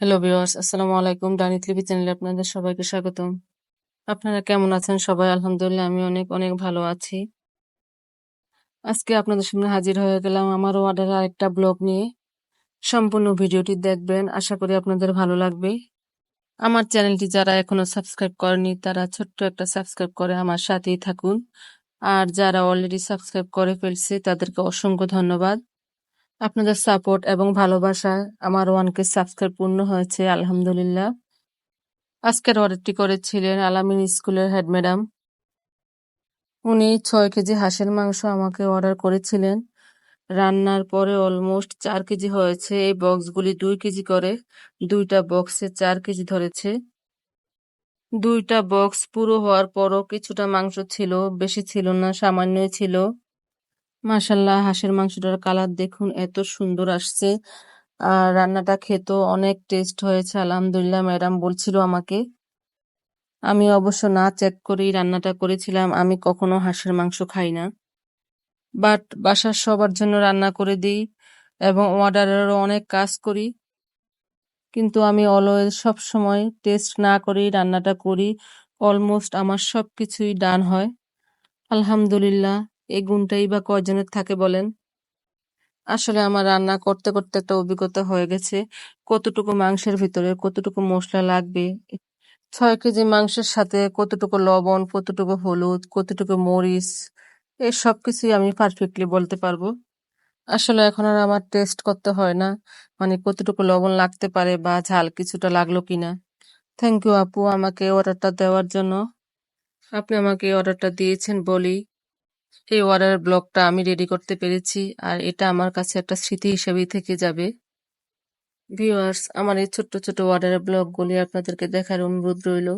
Hello viewers আসসালামু আলাইকুম ডানিত লিপি চ্যানেলে আপনাদের সবাইকে স্বাগতম। আপনারা কেমন আছেন? সবাই আলহামদুলিল্লাহ আমি অনেক অনেক ভালো আছি। আজকে আপনাদের সামনে হাজির হয়ে গেলাম আমার অর্ডার আরেকটা ব্লগ নিয়ে। সম্পূর্ণ ভিডিওটি দেখবেন। আশা করি আপনাদের ভালো লাগবে। আমার চ্যানেলটি যারা এখনও সাবস্ক্রাইব করেনি, তারা ছোট্ট একটা সাবস্ক্রাইব করে আমার সাথেই থাকুন। আর যারা অলরেডি সাবস্ক্রাইব করে ফেলছে, তাদেরকে অসংখ্য ধন্যবাদ। আপনাদের সাপোর্ট এবং ভালোবাসায় আমার ওয়ানকে সাবস্ক্রাইব পূর্ণ হয়েছে, আলহামদুলিল্লাহ। আজকের অর্ডারটি করেছিলেন আলামিন স্কুলের হেড ম্যাডাম। উনি ছয় কেজি হাঁসের মাংস আমাকে অর্ডার করেছিলেন। রান্নার পরে অলমোস্ট চার কেজি হয়েছে, এই বক্সগুলি দুই কেজি করে, দুইটা বক্সে চার কেজি ধরেছে। দুইটা বক্স পুরো হওয়ার পরও কিছুটা মাংস ছিল, বেশি ছিল না, সামান্যই ছিল। মাশাল্লাহ, হাঁসের মাংসটার কালার দেখুন এত সুন্দর আসছে। আর রান্নাটা খেতেও অনেক টেস্ট হয়েছে, আলহামদুলিল্লাহ, ম্যাডাম বলছিল আমাকে। আমি অবশ্য না চেক করেই রান্নাটা করেছিলাম, আমি কখনো হাঁসের মাংস খাই না। বাট বাসার সবার জন্য রান্না করে দিই এবং অর্ডারেরও অনেক কাজ করি। কিন্তু আমি অলওয়েজ সব সময় টেস্ট না করেই রান্নাটা করি, অলমোস্ট আমার সব কিছুই ডান হয়। আলহামদুলিল্লাহ এই গুণটাই বা কয়জনের থাকে বলেন? আসলে আমার রান্না করতে করতে একটা অভিজ্ঞতা হয়ে গেছে। কতটুকু মাংসের ভিতরে কতটুকু মশলা লাগবে? ছয় কেজি মাংসের সাথে কতটুকু লবণ, কতটুকু হলুদ, কতটুকু মরিচ, এই সব কিছুই আমি পারফেক্টলি বলতে পারব। আসলে এখন আর আমার টেস্ট করতে হয় না মানে কতটুকু লবণ লাগতে পারে বা ঝাল কিছুটা লাগল কিনা। থ্যাংক ইউ আপু আমাকে অর্ডারটা দেওয়ার জন্য। আপনি আমাকে অর্ডারটা দিয়েছেন বলি এই অর্ডারের ব্লগটা আমি রেডি করতে পেরেছি, আর এটা আমার কাছে একটা স্মৃতি হিসেবেই থেকে যাবে। ভিউয়ার্স আমার এই ছোট্ট ছোট অর্ডারের ব্লগগুলি আপনাদেরকে দেখার অনুরোধ রইল।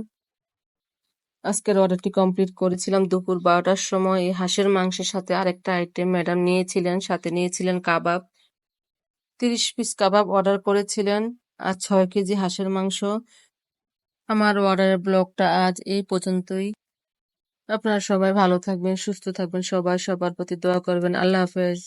আজকের অর্ডারটি কমপ্লিট করেছিলাম দুপুর বারোটার সময়। এই হাঁসের মাংসের সাথে আরেকটা আইটেম ম্যাডাম নিয়েছিলেন, সাথে নিয়েছিলেন কাবাব। তিরিশ পিস কাবাব অর্ডার করেছিলেন আর ছয় কেজি হাঁসের মাংস। আমার অর্ডারের ব্লগটা আজ এই পর্যন্তই। আপনারা সবাই ভালো থাকবেন সুস্থ থাকবেন সবাই সবার প্রতি দোয়া করবেন। আল্লাহ হাফেজ।